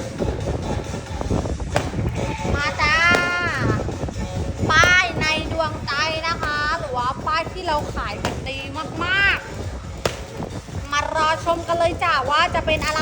มมาจ้า ป้ายในดวงใจนะคะ หรือว่าป้ายที่เราขายกันดีมาก ๆ มารอชมกันเลยจ้าว่าจะเป็นอะไร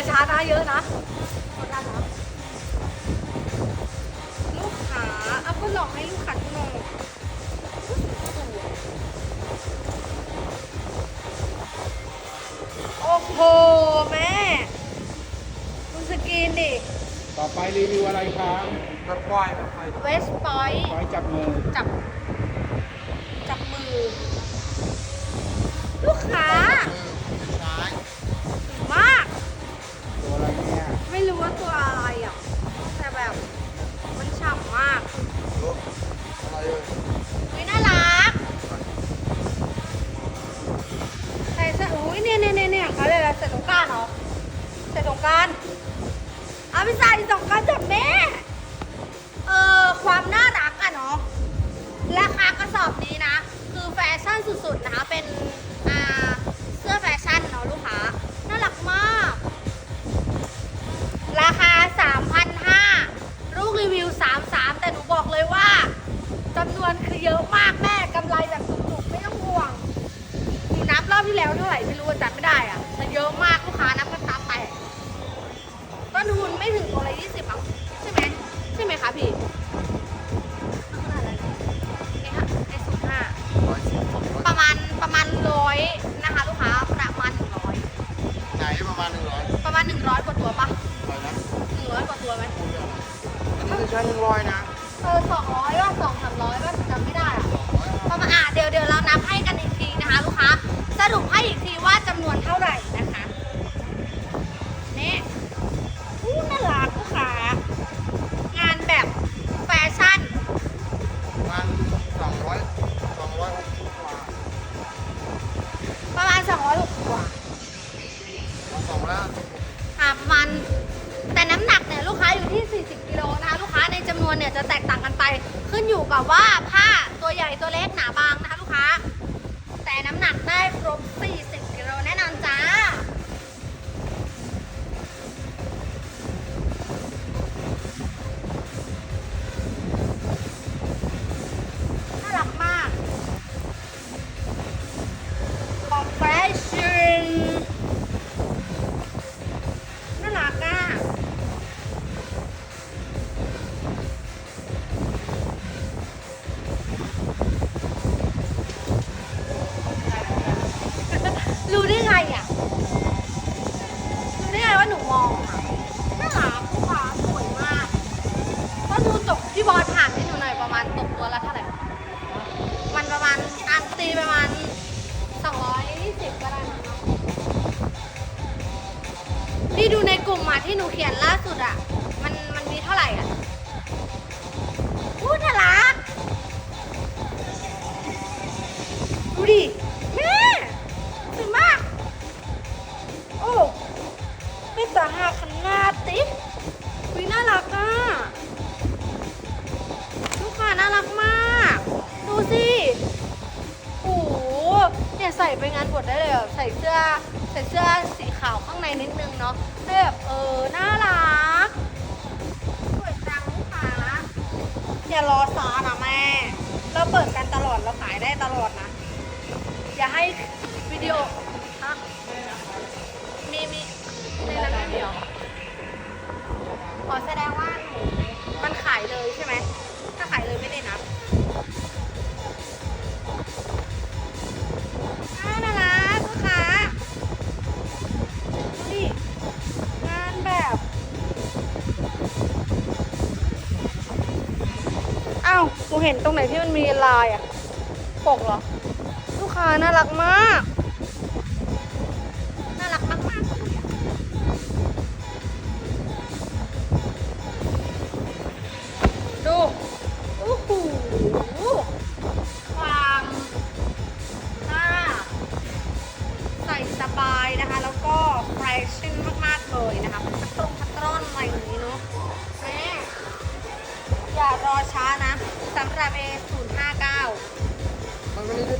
อย่าช้านะเยอะนะกดดันนะลูกค้าเอาก็ลองให้ลูกค้าดูหน่อยโอ้โหแม่ดูสกรีนดิต่อไปรีวิวอะไรครับรถควายรถไฟเวสปอย ควายจับมือจับ จับมือ เนี่ยเขาเลยกอะไรใส่ตรงกางเหรอใส่ตรงกางเอาไปใส่ตรงกางจับแม่ เออความน่ารักอะเนาะ ราคากระสอบนี้นะ คือแฟชั่นสุดๆนะคะ เป็นอ่าเสื้อแฟชั่นเนาะลูกค้า น่ารักมาก ราคา 3,500ลูกรีวิว 33 แต่หนูบอกเลยว่าจำนวนคือเยอะมากแม่กำไรแบบสุดๆไม่ต้องห่วง หนูนับรอบที่แล้วเท่าไหร่ สองร้อยอะประมาณแต่น้ำหนักเนี่ยลูกค้าอยู่ที่ 40กิโลนะคะลูกค้าในจำนวนเนี่ยจะแตกต่างกันไป ขึ้นอยู่กับว่าผ้าตัวใหญ่ตัวเล็กหนาบางนะคะลูกค้า แต่น้ำหนักได้ครบ40 ค์วิดีโอฮะมีมีในนั้นไม่มีหรอขอแสดงว่ามันขายเลยใช่ไหม ถ้าขายเลยไม่ได้นับน่ารักลูกค้าดูดิงานแบบอ้าวหนูเห็นตรงไหนที่มันมีลายอะปกเหรอ่ะ น่ารักมาก น่ารักมากๆดูโอ้โหความหน้า ใส่สบายนะคะ แล้วก็แฟชั่นมาก ๆ เลยนะคะพัตรงพัตร่อนอะไรอย่างนี้เนาะแม่อย่ารอช้านะสำหรับ A059 มันก็ไม่ได้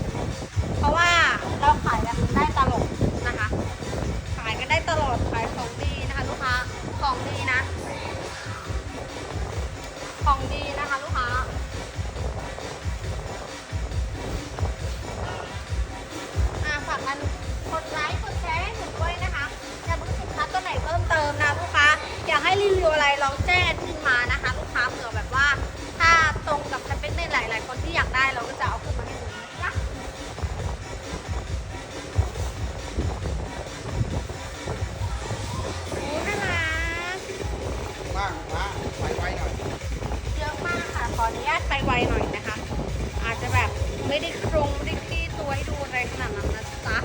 ไปไวหน่อยนะคะ อาจจะแบบไม่ได้โครงไม่ได้คลี่ตัวให้ดูอะไรขนาดนั้นนะจ๊ะ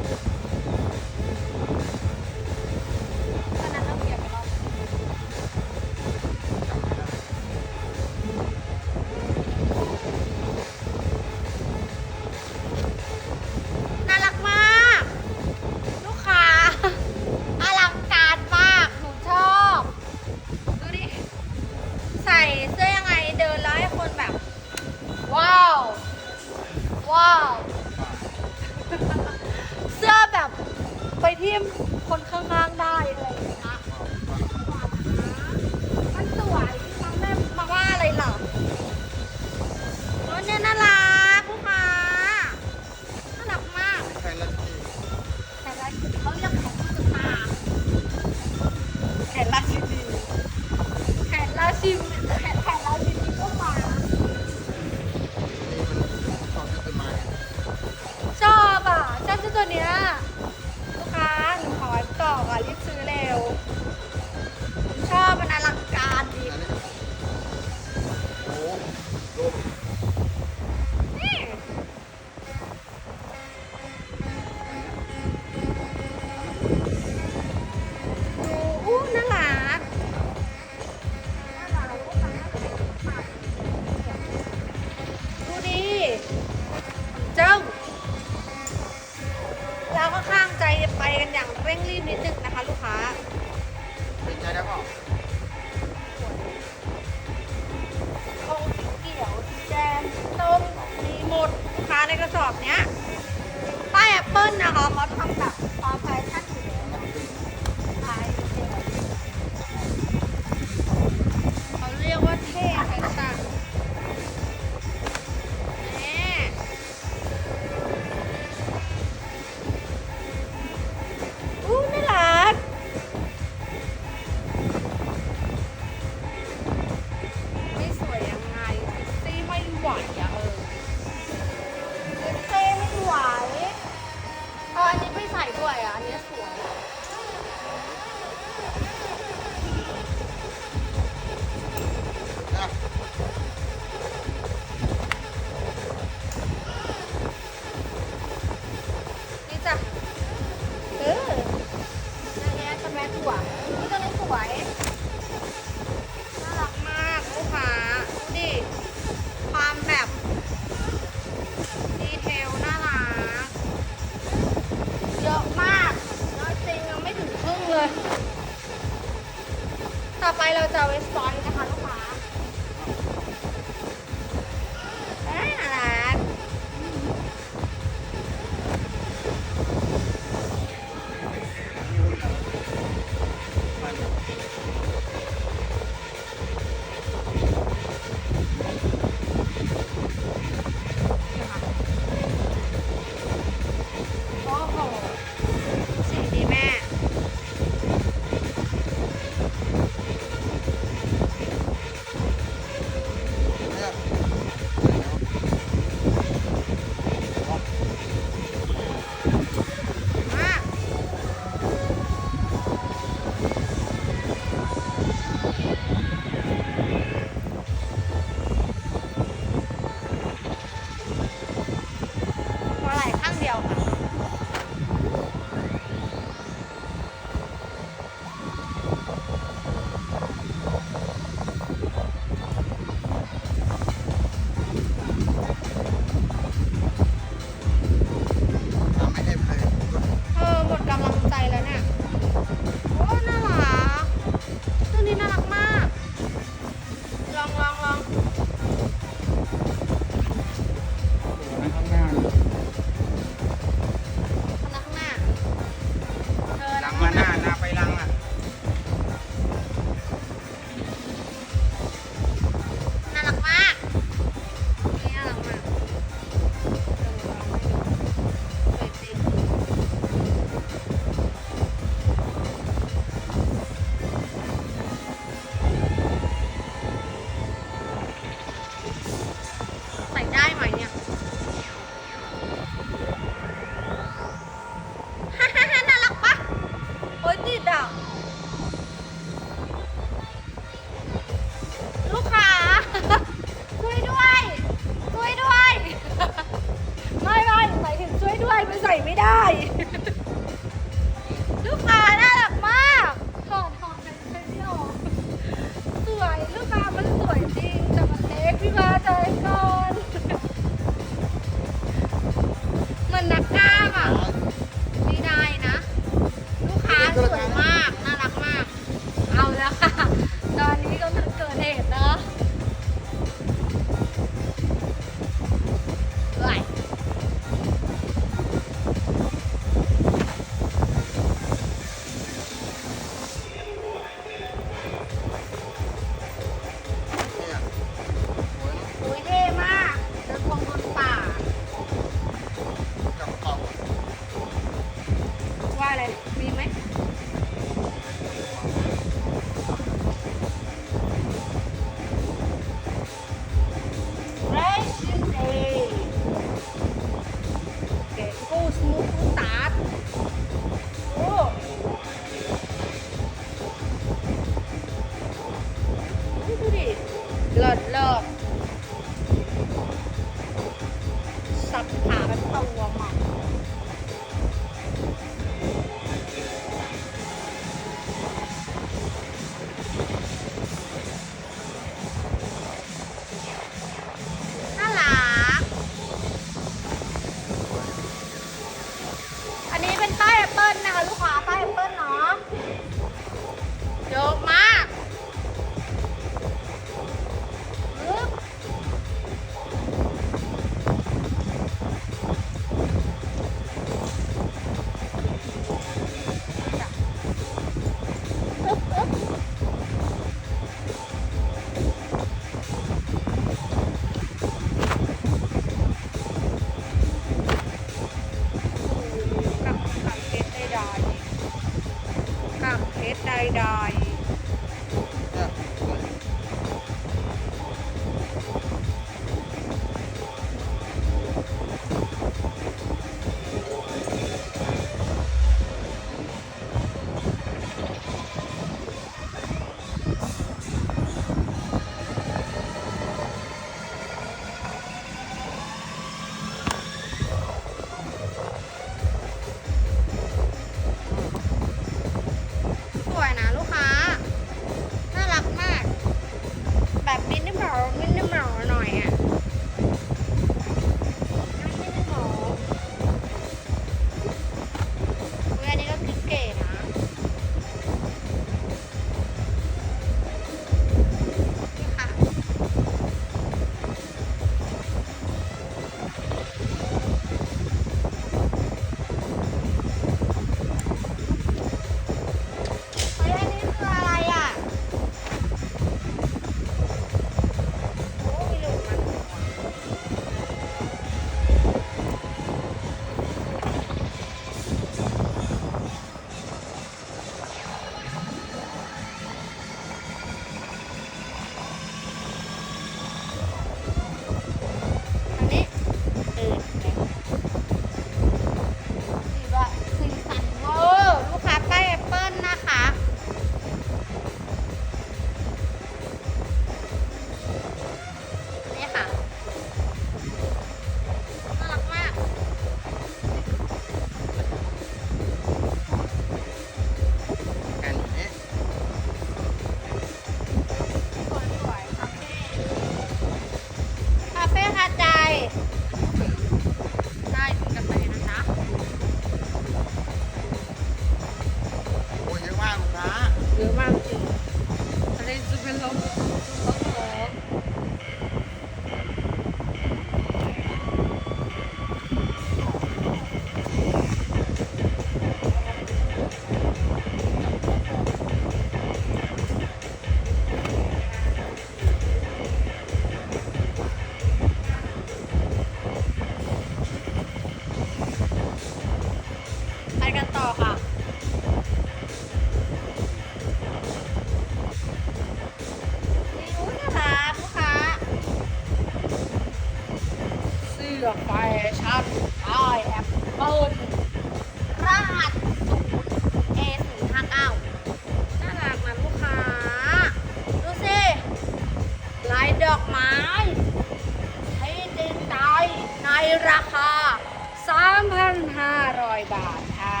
500บาทค่ะ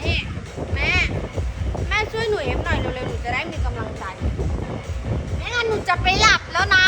นี่ แม่ แม่ช่วยหนูเอฟหน่อยเร็วๆ หนูจะได้มีกำลังใจ ไม่งั้นหนูจะไปหลับแล้วนะ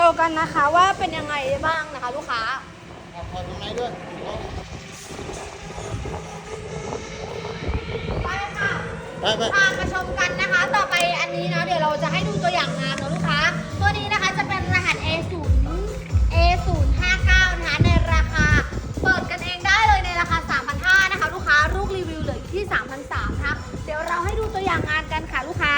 ชว์กันนะคะว่าเป็นยังไงบ้างนะคะ ลูกค้าเอาพอตรงไหนด้วยต้องไปค่ะไปไปพามาชมกันนะคะ ต่อไปอันนี้เนาะเดี๋ยวเราจะให้ดูตัวอย่างงานเนาะลูกค้า ตัวนี้นะคะจะเป็นรหัส A0 A059 นะคะในราคา เปิดกันเองได้เลยในราคา 3,500นะคะ ลูกค้าลูกรีวิวเหลืออยู่ที่ 3,300นะคะเดี๋ยวเราให้ดูตัวอย่างงานกันค่ะลูกค้า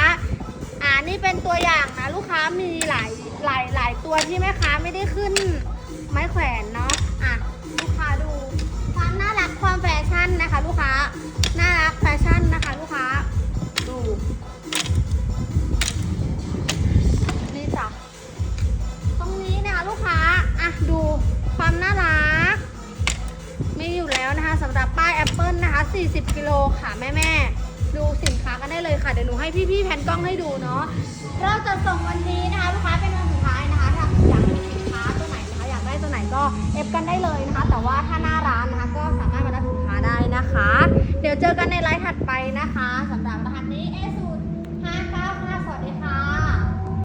อ่านี่เป็นตัวอย่างนะลูกค้ามีหลาย หลายหลายตัวที่แม่ค้าไม่ได้ขึ้น ไม้แขวนเนาะอะลูกค้าดูความน่ารักความแฟชั่นนะคะ ลูกค้าน่ารักแฟชั่นนะคะ ลูกค้า ดูนี่จ้ะตรงนี้นะคะลูกค้าอะดูความน่ารักมีอยู่แล้วนะคะสำหรับป้ายแอปเปิลนะคะ 40 กิโลค่ะแม่แม่ดูสินค้ากันได้เลยค่ะ เดี๋ยวหนูให้พี่ๆแพนกล้องให้ดูเนาะเราจะส่งวันนี้นะคะ ลูกค้าเป็นวัน ก็เอฟกันได้เลยนะคะ แต่ว่าถ้าหน้าร้านนะคะก็สามารถมาได้สินค้าได้นะคะ เดี๋ยวเจอกันในไลฟ์ถัดไปนะคะสำหรับ